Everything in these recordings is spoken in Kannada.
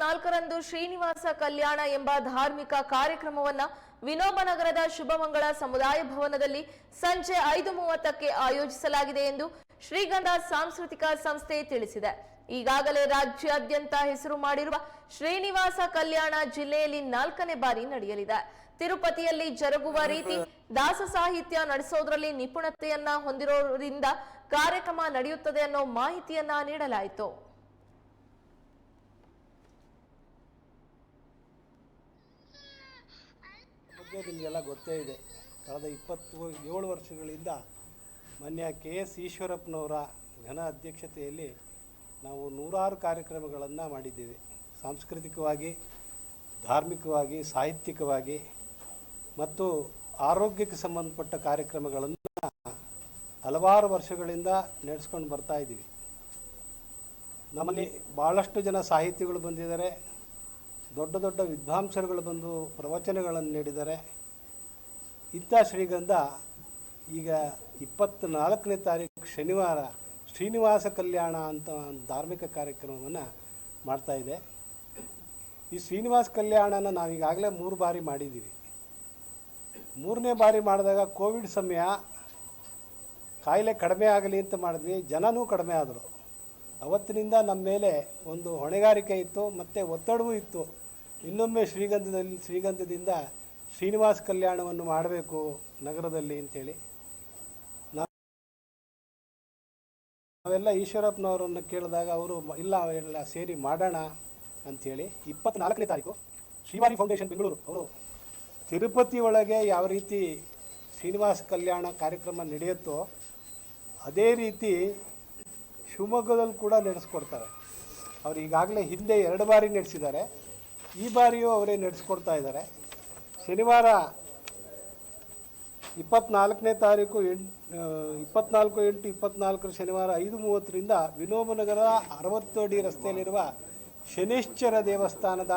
ಇಪ್ಪತ್ನಾಲ್ಕರಂದು ಶ್ರೀನಿವಾಸ ಕಲ್ಯಾಣ ಎಂಬ ಧಾರ್ಮಿಕ ಕಾರ್ಯಕ್ರಮವನ್ನ ವಿನೋಬನಗರದ ಶುಭಮಂಗಳ ಸಮುದಾಯ ಭವನದಲ್ಲಿ ಸಂಜೆ ಐದು ಮೂವತ್ತಕ್ಕೆ ಆಯೋಜಿಸಲಾಗಿದೆ ಎಂದು ಶ್ರೀಗಂಧ ಸಾಂಸ್ಕೃತಿಕ ಸಂಸ್ಥೆ ತಿಳಿಸಿದೆ. ಈಗಾಗಲೇ ರಾಜ್ಯಾದ್ಯಂತ ಹೆಸರು ಮಾಡಿರುವ ಶ್ರೀನಿವಾಸ ಕಲ್ಯಾಣ ಜಿಲ್ಲೆಯಲ್ಲಿ ನಾಲ್ಕನೇ ಬಾರಿ ನಡೆಯಲಿದೆ. ತಿರುಪತಿಯಲ್ಲಿ ಜರುಗುವ ರೀತಿ ದಾಸ ಸಾಹಿತ್ಯ ನಡೆಸೋದ್ರಲ್ಲಿ ನಿಪುಣತೆಯನ್ನ ಹೊಂದಿರೋದ್ರಿಂದ ಕಾರ್ಯಕ್ರಮ ನಡೆಯುತ್ತದೆ ಅನ್ನೋ ಮಾಹಿತಿಯನ್ನ ನೀಡಲಾಯಿತು. ಬಗ್ಗೆ ನಿಮಗೆಲ್ಲ ಗೊತ್ತೇ ಇದೆ. ಕಳೆದ ಇಪ್ಪತ್ತು ಏಳು ವರ್ಷಗಳಿಂದ ಮಾನ್ಯ ಕೆ ಎಸ್ ಈಶ್ವರಪ್ಪನವರ ಘನ ಅಧ್ಯಕ್ಷತೆಯಲ್ಲಿ ನಾವು ನೂರಾರು ಕಾರ್ಯಕ್ರಮಗಳನ್ನು ಮಾಡಿದ್ದೀವಿ. ಸಾಂಸ್ಕೃತಿಕವಾಗಿ, ಧಾರ್ಮಿಕವಾಗಿ, ಸಾಹಿತ್ಯಿಕವಾಗಿ ಮತ್ತು ಆರೋಗ್ಯಕ್ಕೆ ಸಂಬಂಧಪಟ್ಟ ಕಾರ್ಯಕ್ರಮಗಳನ್ನು ಹಲವಾರು ವರ್ಷಗಳಿಂದ ನಡೆಸ್ಕೊಂಡು ಬರ್ತಾ ಇದ್ದೀವಿ. ನಮ್ಮಲ್ಲಿ ಭಾಳಷ್ಟು ಜನ ಸಾಹಿತಿಗಳು ಬಂದಿದ್ದಾರೆ. ದೊಡ್ಡ ದೊಡ್ಡ ವಿದ್ವಾಂಸರುಗಳು ಬಂದು ಪ್ರವಚನಗಳನ್ನು ನೀಡಿದ್ದಾರೆ ಇಂಥ ಶ್ರೀಗಂಧ ಈಗ ಇಪ್ಪತ್ತ್ನಾಲ್ಕನೇ ತಾರೀಕು ಶನಿವಾರ ಶ್ರೀನಿವಾಸ ಕಲ್ಯಾಣ ಅಂತ ಒಂದು ಧಾರ್ಮಿಕ ಕಾರ್ಯಕ್ರಮವನ್ನು ಮಾಡ್ತಾ ಇದೆ. ಈ ಶ್ರೀನಿವಾಸ ಕಲ್ಯಾಣನ ನಾವು ಈಗಾಗಲೇ ಮೂರು ಬಾರಿ ಮಾಡಿದ್ದೀವಿ. ಮೂರನೇ ಬಾರಿ ಮಾಡಿದಾಗ ಕೋವಿಡ್ ಸಮಯ ಕಾಯಿಲೆ ಕಡಿಮೆ ಆಗಲಿ ಅಂತ ಮಾಡಿದ್ವಿ. ಜನನೂ ಕಡಿಮೆ ಆದರು. ಅವತ್ತಿನಿಂದ ನಮ್ಮ ಮೇಲೆ ಒಂದು ಹೊಣೆಗಾರಿಕೆ ಇತ್ತು, ಮತ್ತು ಒತ್ತಡವೂ ಇತ್ತು. ಇನ್ನೊಮ್ಮೆ ಶ್ರೀಗಂಧದಲ್ಲಿ, ಶ್ರೀಗಂಧದಿಂದ ಶ್ರೀನಿವಾಸ ಕಲ್ಯಾಣವನ್ನು ಮಾಡಬೇಕು ನಗರದಲ್ಲಿ ಅಂತೇಳಿ. ನಾ- ನಾವೆಲ್ಲ ಈಶ್ವರಪ್ಪನವರನ್ನು ಕೇಳಿದಾಗ ಅವರು, ಇಲ್ಲ, ಎಲ್ಲ ಸೇರಿ ಮಾಡೋಣ ಅಂಥೇಳಿ ಇಪ್ಪತ್ನಾಲ್ಕನೇ ತಾರೀಕು ಶ್ರೀವಾರಿ ಫೌಂಡೇಶನ್ ಬೆಂಗಳೂರು. ಅವರು ತಿರುಪತಿ ಒಳಗೆ ಯಾವ ರೀತಿ ಶ್ರೀನಿವಾಸ ಕಲ್ಯಾಣ ಕಾರ್ಯಕ್ರಮ ನಡೆಯುತ್ತೋ, ಅದೇ ರೀತಿ ಶಿವಮೊಗ್ಗದಲ್ಲಿ ಕೂಡ ನಡೆಸ್ಕೊಡ್ತಾರೆ. ಅವ್ರು ಈಗಾಗಲೇ ಹಿಂದೆ ಎರಡು ಬಾರಿ ನಡೆಸಿದ್ದಾರೆ. ಈ ಬಾರಿಯೂ ಅವರೇ ನಡೆಸ್ಕೊಡ್ತಾ ಇದ್ದಾರೆ. ಶನಿವಾರ ಇಪ್ಪತ್ನಾಲ್ಕನೇ ತಾರೀಕು ಎಂಟು ಇಪ್ಪತ್ನಾಲ್ಕು ಎಂಟು ಇಪ್ಪತ್ನಾಲ್ಕರ ಶನಿವಾರ ಐದು ಮೂವತ್ತರಿಂದ ವಿನೋಬನಗರ ಅರವತ್ತು ಅಡಿ ರಸ್ತೆಯಲ್ಲಿರುವ ಶನೇಶ್ವರ ದೇವಸ್ಥಾನದ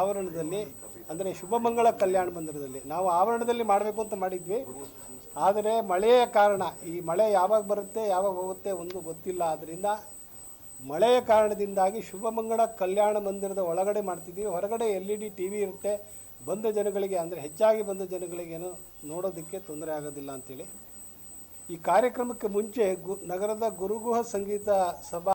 ಆವರಣದಲ್ಲಿ ಅಂದರೆ ಶುಭಮಂಗಳ ಕಲ್ಯಾಣ ಮಂದಿರದಲ್ಲಿ. ನಾವು ಆವರಣದಲ್ಲಿ ಮಾಡಬೇಕು ಅಂತ ಮಾಡಿದ್ವಿ. ಆದರೆ ಮಳೆಯ ಕಾರಣ, ಈ ಮಳೆ ಯಾವಾಗ ಬರುತ್ತೆ, ಯಾವಾಗ ಹೋಗುತ್ತೆ ಒಂದು ಗೊತ್ತಿಲ್ಲ. ಆದ್ದರಿಂದ ಮಳೆಯ ಕಾರಣದಿಂದಾಗಿ ಶುಭಮಂಗಳ ಕಲ್ಯಾಣ ಮಂದಿರದ ಒಳಗಡೆ ಮಾಡ್ತಿದ್ವಿ. ಹೊರಗಡೆ L E D T V ಇರುತ್ತೆ. ಬಂದ ಜನಗಳಿಗೆ ಅಂದರೆ ಹೆಚ್ಚಾಗಿ ಬಂದ ಜನಗಳಿಗೇನು ನೋಡೋದಕ್ಕೆ ತೊಂದರೆ ಆಗೋದಿಲ್ಲ ಅಂತೇಳಿ. ಈ ಕಾರ್ಯಕ್ರಮಕ್ಕೆ ಮುಂಚೆ ಗು, ನಗರದ ಗುರುಗುಹ ಸಂಗೀತ ಸಭಾ